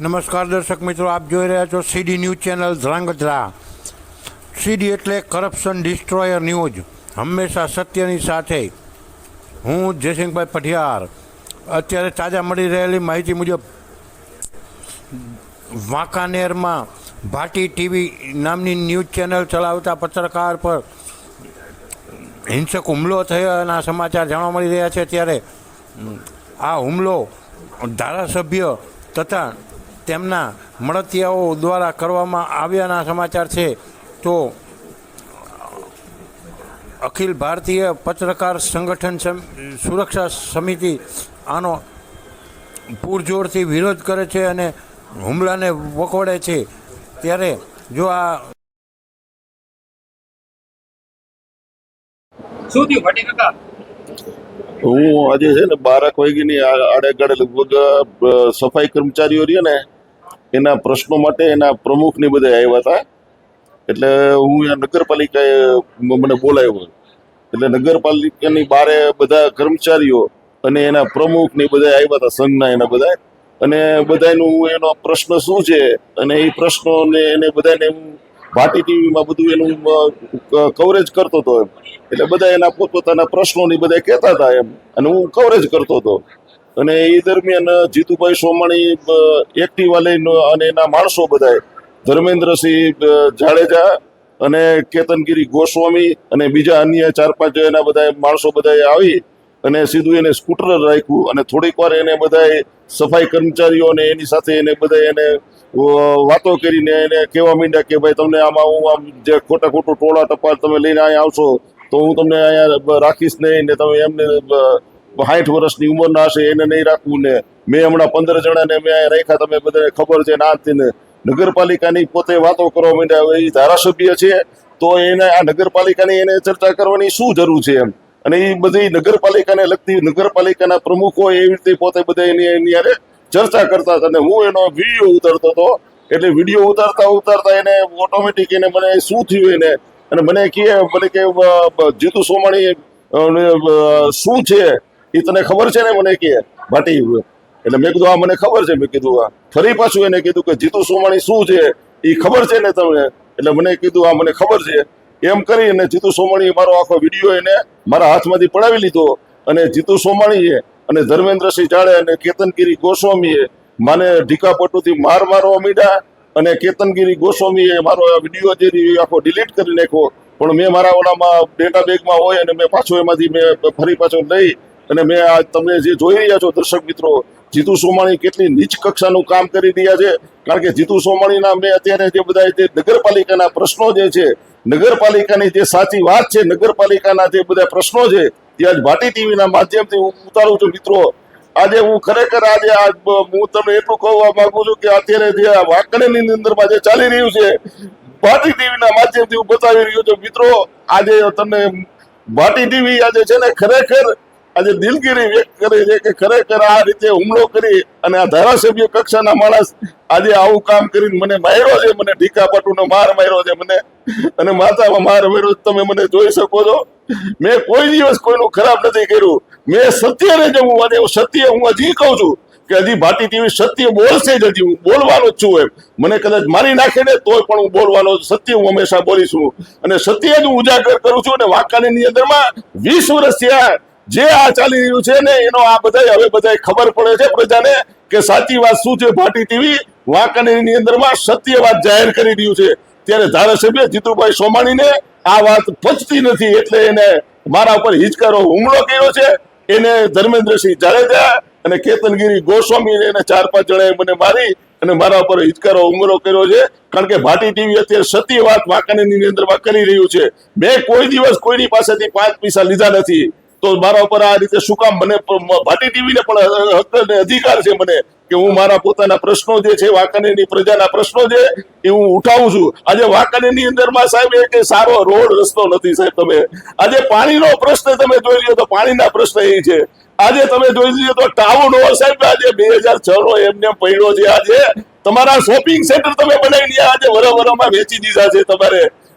નમસ્કાર દર્શક મિત્રો, આપ જોઈ રહ્યા છો CD news channel Dhrangadhra. CD એટલે કરપ્શન ડિસ્ટ્રોયર ન્યૂઝ હંમેશા સત્યની સાથે. હું જયસિંહભાઈ પઠિયાર અત્યારે તાજા મળી રહેલી માહિતી મુજબ, વાંકાનેરમાં ભાટી ટીવી નામની ન્યૂઝ ચેનલ ચલાવતા પત્રકાર પર હિંસક હુમલો થયાના સમાચાર જાણવા મળી રહ્યા છે. ત્યારે આ હુમલો ધારાસભ્ય તથા તેમના મળતિયાઓ દ્વારા કરવામાં આવ્યાના સમાચાર છે. તો અખિલ ભારતીય પત્રકાર સંગઠન સમ- સુરક્ષા સમિતિ આનો પૂરજોરથી વિરોધ કરે છે અને હુમલાને વખોડે છે. ત્યારે જો આ શું થયું? ભટ્ટી કાકા હું આજે છે ને બારક વાગ્યાની આ- આડેગાડે લગભગ સફાઈ કર્મચારીઓ રહી ને એના પ્રશ્નો માટે એના પ્રમુખ ને બધા આવ્યા હતા. એટલે હું નગરપાલિકાએ મને બોલાવ્યો. એટલે નગરપાલિકાની બારે બધા કર્મચારીઓ અને એના પ્રમુખ ને બધા આવ્યા હતા, સંઘના એના બધા. અને બધાનું એનો પ્રશ્ન શું છે? અને એ પ્રશ્નોને એને બધાને હું ભાટી ટીવીમાં બધું એનું કવરેજ કરતો હતો એમ. એટલે બધા એના પોતપોતાના પ્રશ્નોની બધા કહેતા હતા એમ. અને હું કવરેજ કરતો હતો. અને એ દરમિયાન જીતુભાઈ સોમાણી એક્ટિવા લઈને અને એના માણસો બધાએ, ધર્મેન્દ્રસિંહ જાડેજા અને કેતનગીરી ગોસ્વામી અને બીજા અન્ય ચાર પાંચ એના બધા માણસો બધાએ આવી અને સીધું એને સ્કૂટર રાખ્યું અને થોડીક વાર એને બધાએ સફાઈ કર્મચારીઓ અને એની સાથે એને બધા એને વાતો કરીને એને કહેવા માંડ્યા કે ભાઈ તમને આમાં હું આમ જે ખોટા ખોટું ટોળા ટપાલ તમે લઈને અહીંયા આવશો તો હું તમને અહીંયા રાખીશ નહીં ને તમે એમને સાઠ વર્ષની ઉંમરના હશે એને નહીં રાખવું ને મેં હમણાં પંદર જણાને મેં અહીંયા રાખ્યા, તમે બધાને ખબર છે ના તે ને નગરપાલિકાની પોતે વાતો કરવા માંડ્યા હવે એ ધારાસભ્ય છે, તો એને આ નગરપાલિકાની એને ચર્ચા કરવાની શું જરૂર છે એમ? અને એ બધી નગરપાલિકાને લગતી નગરપાલિકાના પ્રમુખો એવી રીતે પોતે બધા એની એની અરે ચર્ચા કરતા હતા. અને હું એનો વીડિયો ઉતારતો હતો, એટલે વીડિયો ઉતારતા ઉતારતા એને ઓટોમેટિક એને મને શું થયું એને? અને મને કહે મને કે જીતુ સોમાણી શું છે? એ તને ખબર છે ને મને કે ભાટી એટલે મેં કીધું આ મને ખબર છે. મેં કીધું આ ફરી પાછું એને કીધું કે, જીતુ સોમાણી શું છે? એ ખબર છે ને તમને? એટલે મને કીધું આ મને ખબર છે. એમ કરી અને જીતુ સોમાણીએ મારો આખો વીડિયો એને મારા હાથમાંથી પડાવી લીધો અને જીતુ સોમાણીએ અને ધર્મેન્દ્રસિંહ જાડે અને કેતનગીરી ગોસ્વામીએ મને ઢીકાપટુથી માર મારવા મીડા અને કેતનગીરી ગોસ્વામીએ મારો વીડિયો જે આખો ડિલીટ કરી નાખ્યો. પણ મેં મારા ઓલામાં ડેટા બેગમાં હોય અને મેં પાછો એમાંથી મેં ફરી પાછો લઈ અને મેં આ તમે જે જોઈ રહ્યા છો દર્શક મિત્રો, જીતુ સોમાણી કેટલી નીચ કક્ષાનું કામ કરી રહ્યા છે. કારણ કે જીતુ સોમાણીના મેં અત્યારે જે બધા જે નગરપાલિકાના પ્રશ્નો જે છે, નગરપાલિકાની જે સાચી વાત છે, નગરપાલિકાના જે બધા પ્રશ્નો છે, તે આજ ભાટી ટીવીના માધ્યમથી હું ઉતારું છું મિત્રો. આજે હું ખરેખર આજે હું તમને એટલું કહેવા માંગુ છું કે અત્યારે જે વાંકણીની અંદરમાં જે ચાલી રહ્યું છે, ભાટી ટીવીના માધ્યમથી હું બતાવી રહ્યો છું મિત્રો. આજે તમને ભાટી ટીવી આજે છે ને ખરેખર આજે દિલગીરી વ્યક્ત કરી છે કે ખરેખર આ રીતે હુમલો કરી અને આ ધારાસભ્ય કક્ષાના માણસ આજે આવું કામ કરીને મને માર્યો છે, મને ઢીકાપટુનો માર માર્યો છે, મને અને માથામાં માર માર્યો તમે મને જોઈ શકો છો. મેં કોઈ દિવસ કોઈનું ખરાબ નથી કર્યું. મેં સત્યને જ હું આજે સત્ય હું હજી કહું છું કે હજી ભાટી ટીવી સત્ય બોલશે જ હજી. હું બોલવાનો જ છું એમ. મને કદાચ મારી નાખે ને તોય પણ હું બોલવાનો સત્ય હું હંમેશા બોલીશું. અને સત્ય જ હું ઉજાગર કરું છું અને વાંકાની અંદરમાં વીસ વર્ષ થયા જે આ ચાલી રહ્યું છે ને, એનો આ બધા હવે બધા ખબર પડે છે પ્રજાને કે સાચી વાત શું છે ભાટી ટીવી? વાંકાનેરની અંદરમાં સત્ય વાત જાહેર કરી રહ્યું છે. ત્યારે ધારાસભ્ય જીતુભાઈ સોમાણીને આ વાત પચતી નથી એટલે એને મારા ઉપર હિચકારો હુમલો કર્યો છે. એને ધર્મેન્દ્રસિંહ જાડેજા અને કેતનગીરી ગોસ્વામી એને ચાર પાંચ જણાએ મને મારી અને મારા ઉપર હિચકારો હુમલો કર્યો છે. કારણ કે ભાટી ટીવી અત્યારે સત્ય વાત વાંકાનેરની અંદરમાં કરી રહ્યું છે. મેં કોઈ દિવસ કોઈની પાસેથી પાંચ પૈસા લીધા નથી. તો મારા ઉપર આ રીતે શું કામ? મને ભાટી ટીવીને પણ હક અધિકાર છે મને કે હું મારા પોતાના પ્રશ્નો જે છે, વાંકાનેરની પ્રજાના પ્રશ્નો જે એ હું ઉઠાવું છું. આજે વાંકાનેરની અંદરમાં સાહેબ એ કે સારો રોડ રસ્તો નથી સાહેબ તમે. આજે પાણીનો પ્રશ્ન તમે જોઈ લ્યો તો પાણીના પ્રશ્ન એ છે. આજે તમે જોઈ લીધો તો ટાઉન હોલ સાહેબ, આજે બે હજાર છ નો એમને પડ્યો છે. આજે તમારા શોપિંગ સેન્ટર તમે બનાવીને આજે વરવરમાં વેચી દીધા છે તમારે.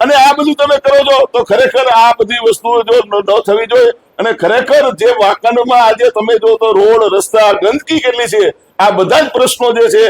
અને આ બધું તમે કરો છો, તો ખરેખર આ બધી વસ્તુઓ જો ન થવી જોઈએ. અને ખરેખર જે વાંકાનેરમાં આજે તમે જો તો રોડ, રસ્તા, ગંદકી કેટલી છે, આ બધા જ પ્રશ્નો જે છે